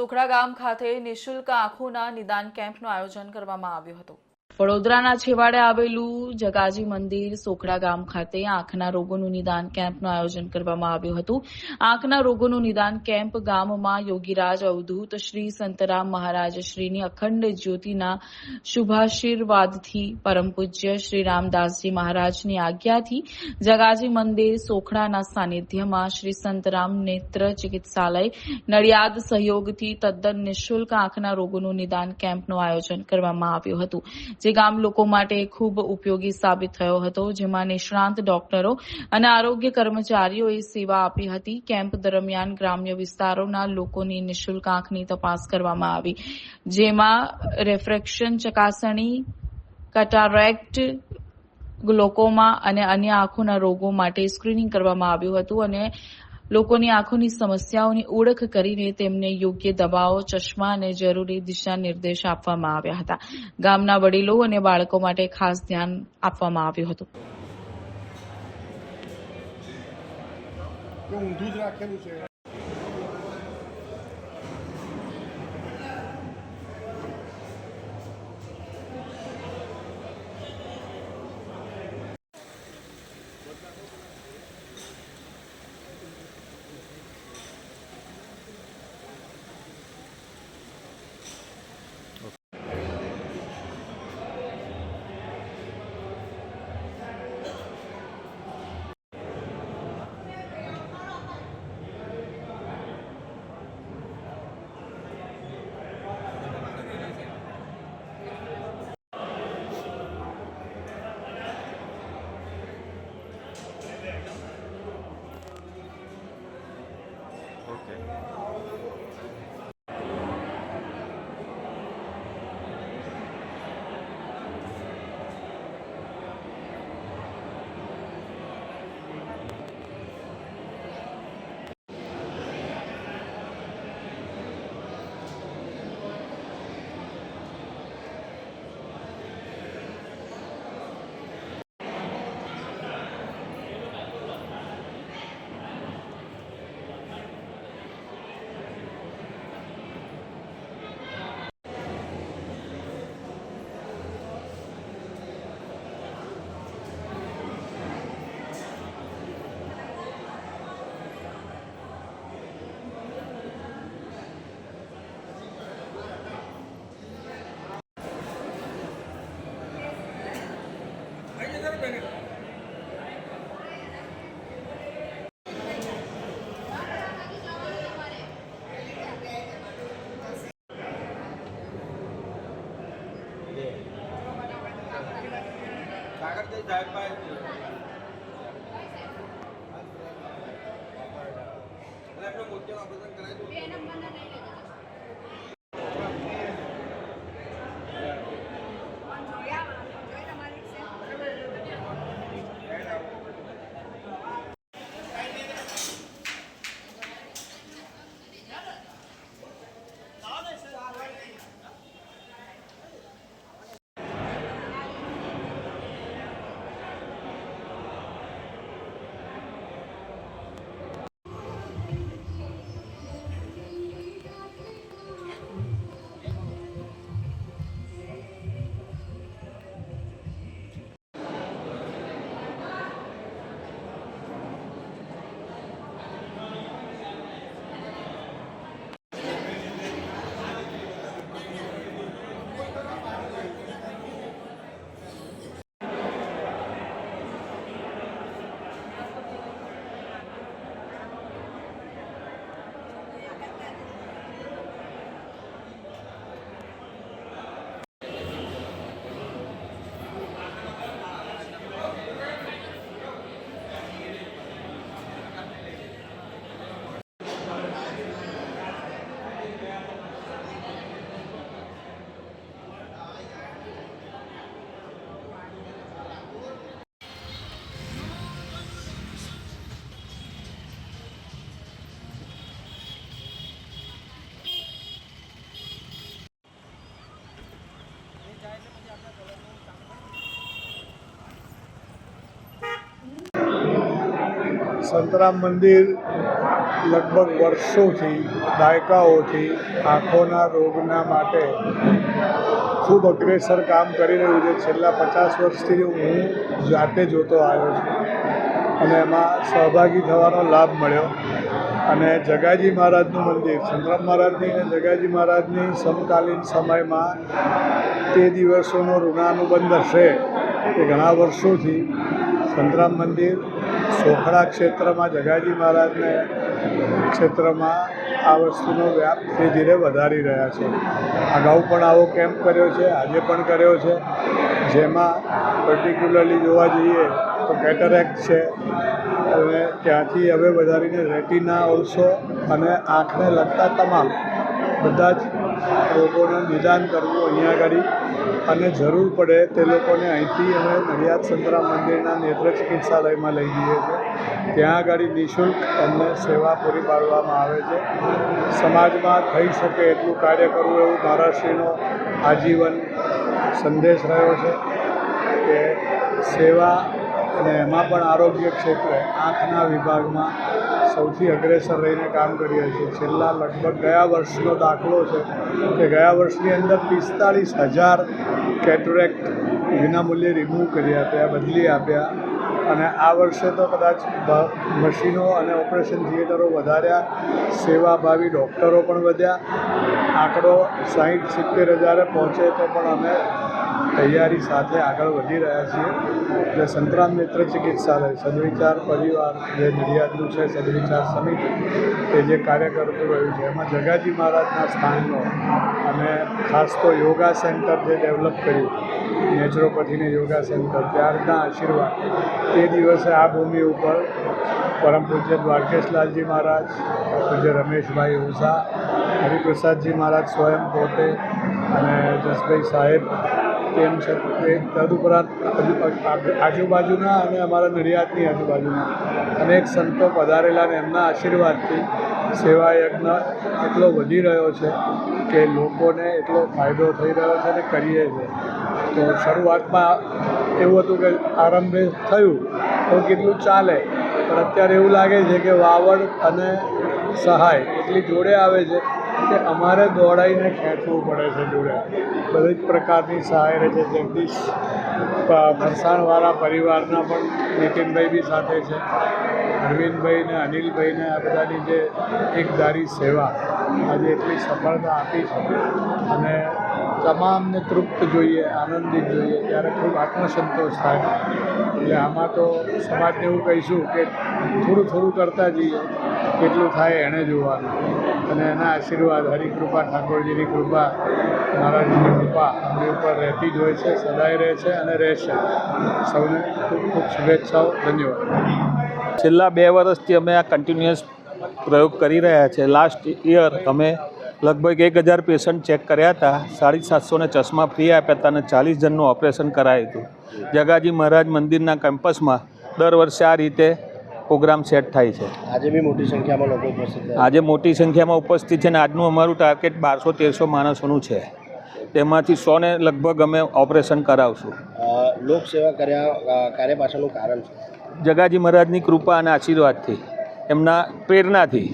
સુખડા ગામ ખાતે નિઃશુલ્ક આંખોના નિદાન કેમ્પનું આયોજન કરવામાં આવ્યું હતું. વડોદરાના છેવાડે આવેલું જગાજી મંદિર સોખડા ગામ ખાતે આંખના રોગોનું નિદાન કેમ્પનું આયોજન કરવામાં આવ્યું હતું. આંખના રોગોનું નિદાન કેમ્પ ગામમાં યોગીરાજ અવધૂત શ્રી સંતરામ મહારાજ શ્રીની અખંડ જ્યોતિના શુભાશીર્વાદથી પરમ પૂજ્ય શ્રી રામદાસજી મહારાજની આજ્ઞાથી જગાજી મંદિર સોખડાના સાનિધ્યમાં શ્રી સંતરામ નેત્ર ચિકિત્સાલય નડિયાદ સહયોગથી તદ્દન નિઃશુલ્ક આંખના રોગોનું નિદાન કેમ્પનું આયોજન કરવામાં આવ્યું હતું. જે ગામ લોકો માટે ખૂબ ઉપયોગી સાબિત થયો હતો, જેમાં નિષ્ણાંત ડોક્ટરો અને આરોગ્ય કર્મચારીઓએ સેવા આપી હતી. કેમ્પ દરમિયાન ગ્રામ્ય વિસ્તારોના લોકોની નિઃશુલ્ક આંખની તપાસ કરવામાં આવી, જેમાં રેફ્રેક્શન ચકાસણી, કટારેક્ટ ગ્લોકોમા અને અન્ય આંખોના રોગો માટે સ્ક્રીનિંગ કરવામાં આવ્યું હતું અને લોકોની આંખોની સમસ્યાઓની ઓળખ કરીને તેમને યોગ્ય દવાઓ, ચશ્મા અને જરૂરી દિશા નિર્દેશ આપવામાં આવ્યા હતા. ગામના વડીલો અને બાળકો માટે ખાસ ધ્યાન આપવામાં આવ્યું હતું. Okay. આપણે મોતિયાનું ઓપરેશન કરાવી સંતરામ મંદિર લગભગ વર્ષોથી દાયકાઓથી આંખોના રોગના માટે ખૂબ અગ્રેસર કામ કરી રહ્યું છે. છેલ્લા પચાસ વર્ષથી હું જાતે જોતો આવ્યો છું અને એમાં સહભાગી થવાનો લાભ મળ્યો. અને જગાજી મહારાજનું મંદિર, સંતરામ મહારાજની અને જગાજી મહારાજની સમકાલીન સમયમાં તે દિવસોનો ઋણાનુબંધ હશે કે ઘણા વર્ષોથી સંતરામ મંદિર સોખડા ક્ષેત્રમાં જગાજી મહારાજને ક્ષેત્રમાં આ વસ્તુનો વ્યાપ ધીરે ધીરે વધારી રહ્યા છે. અગાઉ પણ આવો કેમ્પ કર્યો છે, આજે પણ કર્યો છે. જેમાં પર્ટિક્યુલરલી જોવા જઈએ તો કેટરેક્ટ છે અને ત્યાંથી હવે વધારીને રેટિના ઓલ્સો અને આંખને લગતા તમામ બધા જ રોગોનું નિદાન કરવું અહીંયા આગળ અને જરૂર પડે તે લોકોને અહીંથી અમે નડિયાદ સંતરા મંદિરના નેત્ર ચિકિત્સાલયમાં લઈ જઈએ છીએ. ત્યાં આગળ નિઃશુલ્ક એમને સેવા પૂરી પાડવામાં આવે છે. સમાજમાં થઈ શકે એટલું કાર્ય કરવું એવું મહારાષ્ટ્રીનો આજીવન સંદેશ રહ્યો છે કે સેવા અને એમાં પણ આરોગ્ય ક્ષેત્રે આંખના વિભાગમાં સૌથી અગ્રેસર રહીને કામ કરીએ છીએ. છેલ્લા લગભગ ગયા વર્ષનો દાખલો છે કે ગયા વર્ષની અંદર પિસ્તાળીસ હજાર કેટરેક્ટ વિનામૂલ્યે રિમૂવ કરી આપ્યા, બદલી આપ્યા અને આ વર્ષે તો કદાચ મશીનો અને ઓપરેશન થિયેટરો વધાર્યા, સેવાભાવી ડૉક્ટરો પણ વધ્યા, આંકડો સાહીઠ સિત્તેર હજારે પહોંચે તો પણ અમે તૈયારી સાથે આગળ વધી રહ્યા છીએ. એટલે સંતરામ મિત્ર ચિકિત્સાલય, સદવિચાર પરિવાર જે નડિયાદનું છે, સદવિચાર સમિતિ તે જે કાર્ય કરતું રહ્યું છે, એમાં જગાજી મહારાજના સ્થાનનો અને ખાસ તો યોગા સેન્ટર જે ડેવલપ કર્યું, નેચરોપથીને યોગા સેન્ટર, ત્યારના આશીર્વાદ, તે દિવસે આ ભૂમિ ઉપર પરમ પૂજ્ય દ્વારકેશલાલજી મહારાજ પૂજ્ય રમેશભાઈ ઓઝા, હરિપ્રસાદજી મહારાજ સ્વયં પોતે અને જસભાઈ સાહેબ તેમ છતાં તદુપરાંત આજુ- આજુબાજુના અને અમારા નડિયાદની આજુબાજુના અનેક સંતો પધારેલા અને એમના આશીર્વાદથી સેવા યજ્ઞ એટલો વધી રહ્યો છે કે લોકોને એટલો ફાયદો થઈ રહ્યો છે અને કરીએ છે. તો શરૂઆતમાં એવું હતું કે આરંભે થયું તો કેટલું ચાલે, પણ અત્યારે એવું લાગે છે કે વાવડ અને સહાય એટલી જોડે આવે છે કે અમારે દોડાઈને ખેંચવું પડે છે જોડે. બધી જ પ્રકારની સહાય રહે છે. જગદીશ ફરસાણવાળા પરિવારના પણ નીતિનભાઈ બી સાથે છે. અરવિંદભાઈ ને અનિલભાઈ ને આ બધાની જે એકદારી સેવા આજે એટલી સફળતા આપી છે. અને તમામને તૃપ્ત જોઈએ, આનંદિત જોઈએ, ત્યારે ખૂબ આત્મસંતોષ થાય. એટલે આમાં તો સમાજને એવું કહીશું કે થોડું થોડું કરતા જઈએ, કેટલું થાય એણે જોવાનું. અને એના આશીર્વાદ, હરિકૃપા, ઠાકોરજીની કૃપા મહારાજની કૃપા આપણી ઉપર રહેતી જ હોય છે, સદાય રહે છે અને રહેશે. સૌને ખૂબ ખૂબ શુભેચ્છાઓ, ધન્યવાદ. છેલ્લા બે વર્ષથી અમે આ કન્ટિન્યુઅસ પ્રયોગ કરી રહ્યા છે. લાસ્ટ યર અમે લગભગ એક હજાર પેશન્ટ ચેક કર્યા હતા. સાડી સાતસોને ચશ્મા ફ્રી આપ્યા હતા અને ચાલીસ જણનું ઓપરેશન કરાયું હતું. જગાજી મહારાજ મંદિરના કેમ્પસમાં દર વર્ષે આ રીતે પ્રોગ્રામ સેટ થાય છે. આજે બી મોટી સંખ્યામાં લોકો ઉપસ્થિત આજે મોટી સંખ્યામાં ઉપસ્થિત છે અને આજનું અમારું ટાર્ગેટ બારસો તેરસો માણસોનું છે. તેમાંથી સોને લગભગ અમે ઓપરેશન કરાવશું. લોકસેવા કર્યા કાર્ય પાછળનું કારણ છે જગાજી મહારાજની કૃપા અને આશીર્વાદથી એમના પ્રેરણાથી.